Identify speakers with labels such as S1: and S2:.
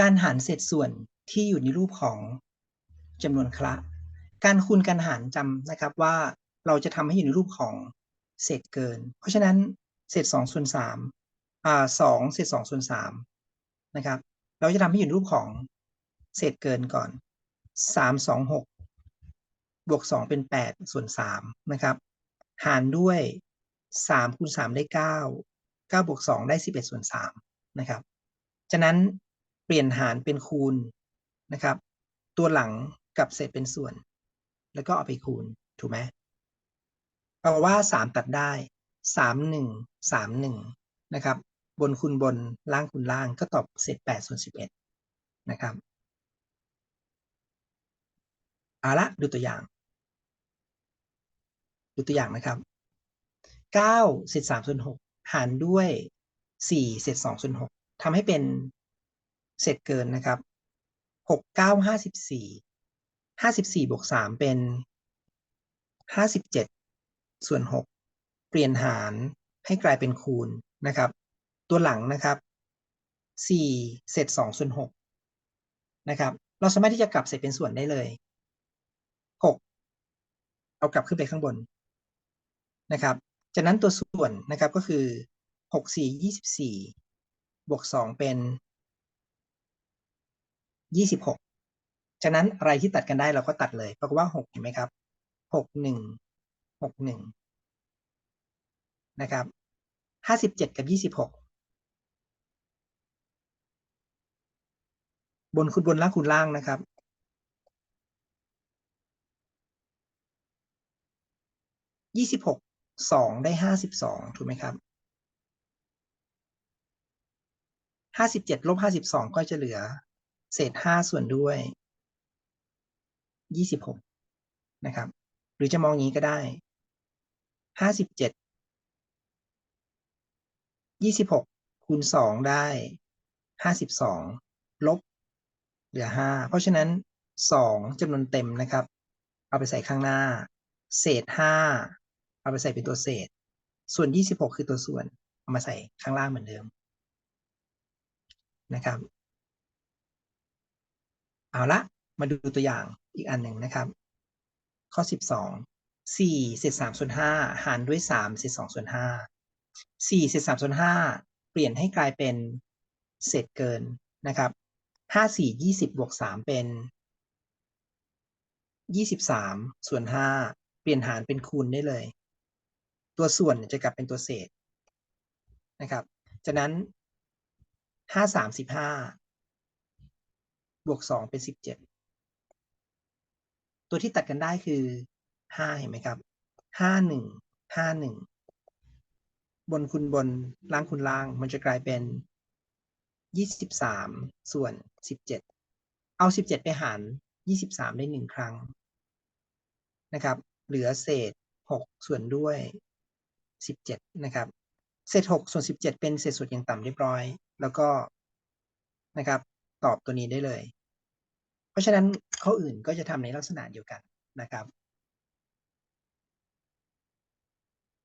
S1: การหารเศษส่วนที่อยู่ในรูปของจำนวนคละ การคูณการหารจำนะครับว่าเราจะทำให้อยู่ในรูปของเศษเกิน เพราะฉะนั้นเศษสองส่วนสามอ่าสองเศษสองส่วนสามนะครับ เราจะทำให้อยู่ในรูปของเศษเกินก่อนสามสองหกบวกสองเป็นแปดส่วนสามนะครับ หารด้วยสามคูณสามได้เก้าเก้าบวกสองได้สิบเอ็ดส่วนสามนะครับ ฉะนั้น เปลี่ยนหารเป็นคูณนะครับ ตัวหลังกับเศษเป็นส่วน แล้วก็เอาไปคูณถูกไหมแปลว่าสามตัดได้สามหนึ่งสามหนึ่งนะครับ บนคูณบนล่างคูณล่างก็ตอบเศษแปดส่วนสิบเอ็ดนะครับเอาละดูตัวอย่าง ดูตัวอย่างนะครับเก้าเศษสามส่วนหกหารด้วยสี่เศษสองส่วนหกทำให้เป็น เศษเกินนะครับหกเก้าห้าสิบสี่ห้าสิบสี่บวกสามเป็นห้าสิบเจ็ดส่วนหกเปลี่ยนหารให้กลายเป็นคูณนะครับ ตัวหลังนะครับสี่เศษสองส่วนหกนะครับ เราสามารถที่จะกลับเศษเป็นส่วนได้เลยหกเอากลับขึ้นไปข้างบนนะครับ จากนั้นตัวส่วนนะครับก็คือหกสี่ยี่สิบสี่บวกสองเป็น ยี่สิบหกจากนั้นอะไรที่ตัดกันได้เราก็ตัดเลยปรากฏว่าหกเห็นไหมครับหกหนึ่งหกหนึ่งนะครับห้าสิบเจ็ดกับยี่สิบหกบนคูณบนล่างคูณล่างนะครับยี่สิบหกสองได้ห้าสิบสองถูกไหมครับห้าสิบเจ็ดลบห้าสิบสองก็จะเหลือ เศษห้าส่วนด้วยยี่สิบหกนะครับ หรือจะมองอย่างนี้ก็ได้ห้าสิบเจ็ดยี่สิบหกคูณสองได้ห้าสิบสองลบเหลือห้าเพราะฉะนั้นสองจำนวนเต็มนะครับ เอาไปใส่ข้างหน้า เศษห้าเอาไปใส่เป็นตัวเศษ ส่วนยี่สิบหกคือตัวส่วน เอามาใส่ข้างล่างเหมือนเดิมนะครับ เอาละมาดูตัวอย่างอีกอันหนึ่งนะครับ ข้อสิบสองสี่เศษสามส่วนห้าหารด้วยสามเศษสองส่วนห้าสี่เศษสามส่วนห้าเปลี่ยนให้กลายเป็นเศษเกินนะครับห้าสี่ยี่สิบบวกสามเป็นยี่สิบสามส่วนห้าเปลี่ยนหารเป็นคูณได้เลย ตัวส่วนจะกลับเป็นตัวเศษนะครับจากนั้นห้าสามสิ บวกสองเป็นสิบเจ็ดตัวที่ตัดกันได้คือห้าเห็นไหมครับห้าหนึ่งห้าหนึ่งบนคูณบนล่างคูณล่างมันจะกลายเป็นยี่สิบสามส่วนสิบเจ็ดเอาสิบเจ็ดไปหารยี่สิบสามได้หนึ่งครั้งนะครับ เหลือเศษหกส่วนด้วยสิบเจ็ดนะครับ เศษหกส่วนสิบเจ็ดเป็นเศษส่วนอย่างต่ำเรียบร้อย แล้วก็นะครับ ตอบตัวนี้ได้เลย ราะฉะนั้นข้ออื่นก็จะทำในลักษณะเดียวกันนะครับ